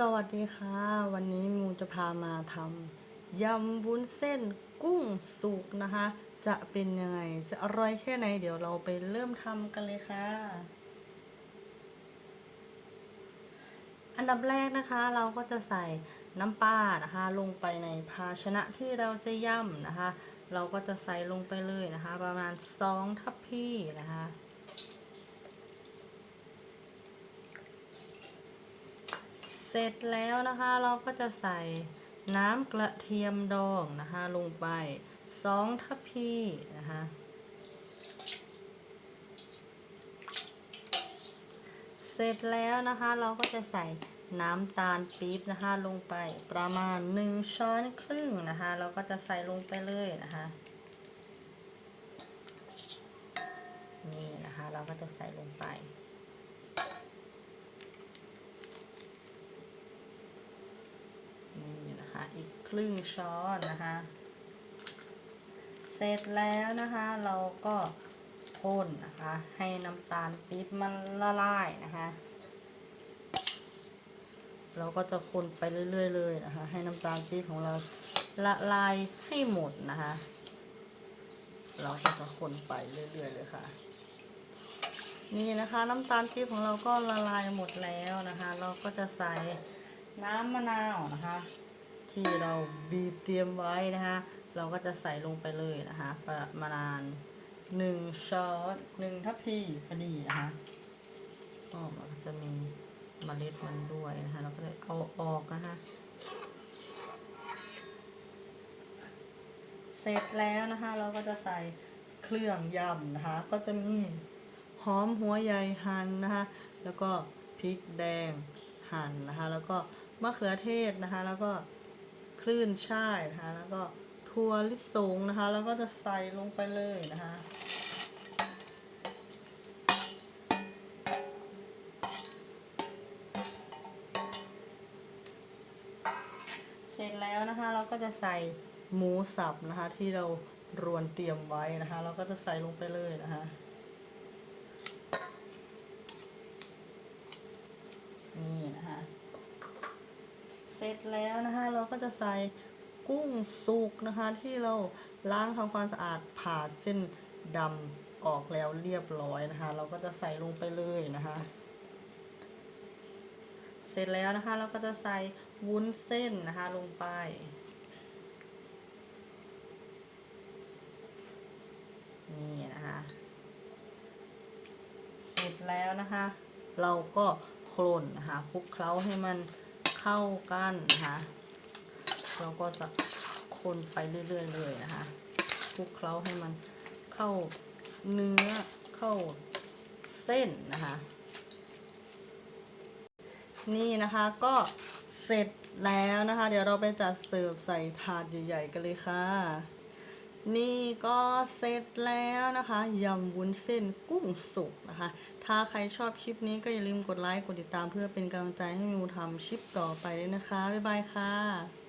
สวัสดีค่ะ วันนี้มูจะพามาทำยำวุ้นเส้นกุ้งสุกนะคะ จะเป็นยังไง จะอร่อยแค่ไหน เดี๋ยวเราไปเริ่มทำกันเลยค่ะ อันดับแรกนะคะ เราก็จะใส่น้ำปลานะคะ ลงไปในภาชนะที่เราจะย่ำนะคะ เราก็จะใส่ลงไปเลยนะคะ ประมาณ2ทัพพีนะคะ เสร็จแล้วนะคะเราก็จะใส่น้ำกระเทียมดองนะคะลงไปสองทัพพีนะคะเสร็จแล้วนะคะเราก็จะใส่น้ำตาลปี๊บนะคะลงไปประมาณหนึ่งช้อนครึ่งนะคะเราก็จะใส่ลงไปเลยนะคะนี่นะคะเราก็จะใส่ลงไป นี่นะคะ อีกค รึ่งช้อนนะคะ เสร็จแล้วนะคะเราก็คนนะคะ ให้น้ำตาลปี๊บมันละลายนะคะ เราก็จะคนไปเรื่อยๆเลยนะคะ ให้น้ำตาลปี๊บของเราละลายให้หมดนะคะ เราก็จะคนไปเรื่อยๆเลยค่ะ นี่นะคะน้ำตาลปี๊บของเราก็ละลายหมดแล้วนะคะ เราก็จะใส่น้ำมะนาวนะคะ ที่เราบีบเตรียมไว้นะคะ เราก็จะใส่ลงไปเลยนะคะ ประมาณหนึ่งช้อนหนึ่งทัพพีพอดีนะคะก็มันจะมีเมล็ดมันด้วยนะคะ เราก็เลยเอาออกนะคะเสร็จแล้วนะคะ เราก็จะใส่เครื่องยำนะคะ ก็จะมีหอมหัวใหญ่หั่นนะคะ แล้วก็พริกแดงหั่นนะคะ แล้วก็มะเขือเทศนะคะ แล้วก็ คลื่นช่ายนะคะ แล้วก็ถั่วลิสงนะคะ แล้วก็จะใส่ลงไปเลยนะคะเสร็จแล้วนะคะเราก็จะใส่หมูสับนะคะ ที่เรารวนเตรียมไว้นะคะ เราก็จะใส่ลงไปเลยนะคะ นี่นะคะ เส ร็จแล้วนะคะ เราก็จะใส่กุ้งสุกนะคะ ที่เราล้างทำความสะอาดผ่าเส้นดำออกแล้วเรียบร้อยนะคะ เราก็จะใส่ลงไปเลยนะคะ เสร็จแล้วนะคะ เราก็จะใส่วุ้นเส้นนะคะลงไปนี่นะคะ เสร็จแล้วนะคะ เราก็โคลนนะคะคลุกเคล้าให้มัน เข้ากันนะคะเราก็จะคนไปเรื่อยๆเลยนะคะคลุกเคล้าให้มันเข้าเนื้อเข้าเส้นนะคะ นี่นะคะก็เสร็จแล้วนะคะ เดี๋ยวเราไปจัดเสิร์ฟใส่ถาดใหญ่ ๆ กันเลยค่ะ นี่ก็เสร็จแล้วนะคะยำวุ้นเส้นกุ้งสุกนะคะ ถ้าใครชอบคลิปนี้ก็อย่าลืมกดไลค์ กดติดตามเพื่อเป็นกำลังใจให้มิวทำคลิปต่อไปด้วยนะคะ บ๊ายบายค่ะ